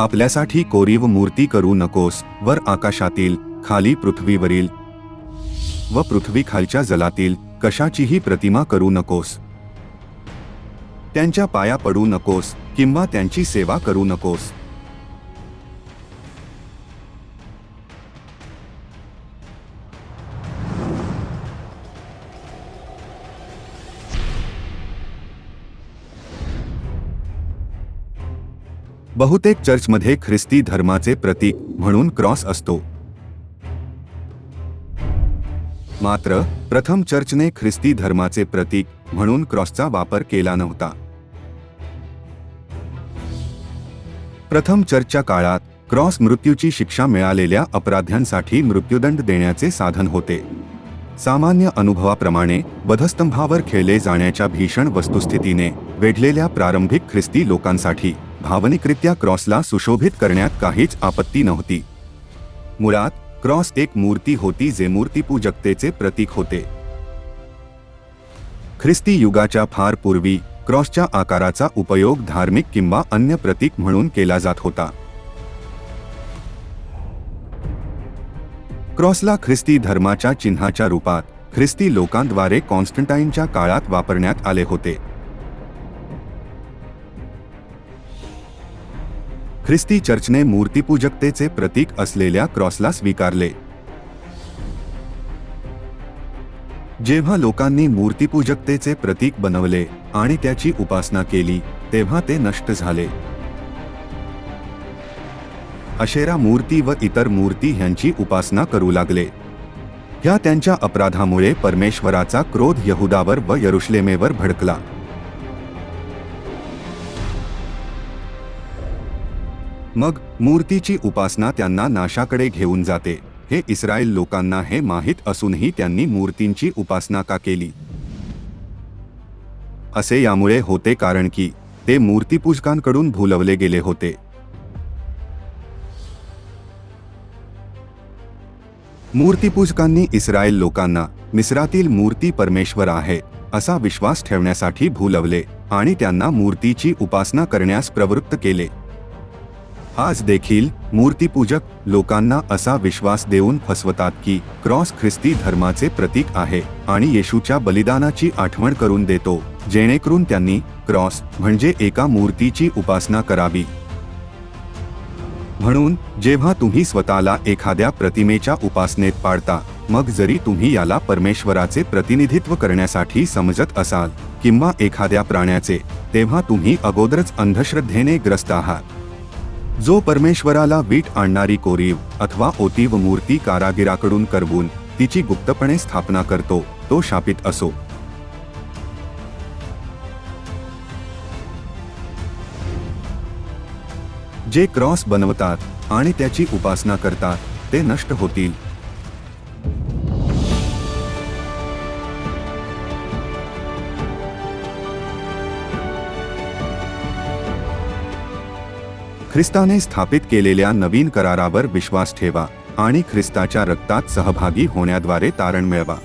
आपल्यासाठी कोरीव मूर्ती करू नकोस वर आकाशातील खाली पृथ्वीवरील व पृथ्वीखालच्या जलातील कशाचीही प्रतिमा करू नकोस. त्यांच्या पाया पडू नकोस किंवा त्यांची सेवा करू नकोस. बहुतेक चर्चमध्ये ख्रिस्ती धर्माचे प्रतीक म्हणून क्रॉस असतो. मात्र प्रथम चर्चने ख्रिस्ती धर्माचे प्रतीक म्हणून क्रॉसचा वापर केला नव्हता. प्रथम चर्चच्या काळात क्रॉस मृत्यूची शिक्षा मिळालेल्या अपराध्यांसाठी मृत्यूदंड देण्याचे साधन होते. सामान्य अनुभवाप्रमाणे वधस्तंभावर खेळले जाण्याच्या भीषण वस्तुस्थितीने वेढलेल्या प्रारंभिक ख्रिस्ती लोकांसाठी. भावनिकरित्या क्रॉसला सुशोभित करण्यात काहीच आपत्ती नव्हती. मुळात क्रॉस एक मूर्ती होती जे मूर्तीपूजकतेचे प्रतीक होते. ख्रिस्ती युगाच्या फार पूर्वी क्रॉसच्या आकाराचा उपयोग धार्मिक किंवा अन्य प्रतीक म्हणून केला जात होता. क्रॉसला ख्रिस्ती धर्माच्या चिन्हाच्या रूपात ख्रिस्ती लोकांद्वारे कॉन्स्टंटाईनच्या काळात वापरण्यात आले होते. ख्रिस्ती चर्चने मूर्तीपूजकतेचे प्रतीक असलेल्या क्रॉसला स्वीकारले. जेव्हा लोकांनी मूर्तीपूजकतेचे प्रतीक बनवले आणि त्याची उपासना केली तेव्हा ते नष्ट झाले. अशेरा मूर्ती व इतर मूर्ती ह्यांची उपासना करू लागले. ह्या त्यांच्या अपराधामुळे परमेश्वराचा क्रोध यहुदावर व यरुश्लेमेवर भडकला. मग मूर्तीची उपासना त्यांना नाशाकडे घेऊन जाते. हे इस्रायल लोकांना हे माहीत असूनही त्यांनी मूर्तींची उपासना का केली? असे यामुळे होते कारण की ते मूर्तीपूजकांकडून भुलवले गेले होते. मूर्तीपूजकांनी इस्रायल लोकांना मिस्रातील मूर्ती परमेश्वर आहे असा विश्वास ठेवण्यासाठी भूलवले आणि त्यांना मूर्तीची उपासना करण्यास प्रवृत्त केले. आज देखील मूर्तीपूजक लोकांना असा विश्वास देऊन फसवतात की क्रॉस ख्रिस्ती धर्माचे प्रतीक आहे आणि येशूच्या बलिदानाची आठवण करून देतो जेणेकरून त्यांनी क्रॉस म्हणजे एका मूर्तीची उपासना करावी. म्हणून जेव्हा तुम्ही स्वतःला एखाद्या प्रतिमेच्या उपासनेत पाडता मग जरी तुम्ही याला परमेश्वराचे प्रतिनिधित्व करण्यासाठी समजत असाल किंवा एखाद्या प्राण्याचे तेव्हा तुम्ही अगोदरच अंधश्रद्धेने ग्रस्त आहात. जो परमेश्वराला वीट आणणारी कोरीव अथवा ओतीव मूर्ती कारागिराकडून करवून तिची गुप्तपणे स्थापना करतो तो शापित असो. जे क्रॉस बनवतात आणि त्याची उपासना करतात ते नष्ट होतील. ख्रिस्ताने स्थापित केलेल्या नवीन करारावर विश्वास ठेवा आणि ख्रिस्ताच्या रक्तात सहभागी होण्याद्वारे तारण मिळवा.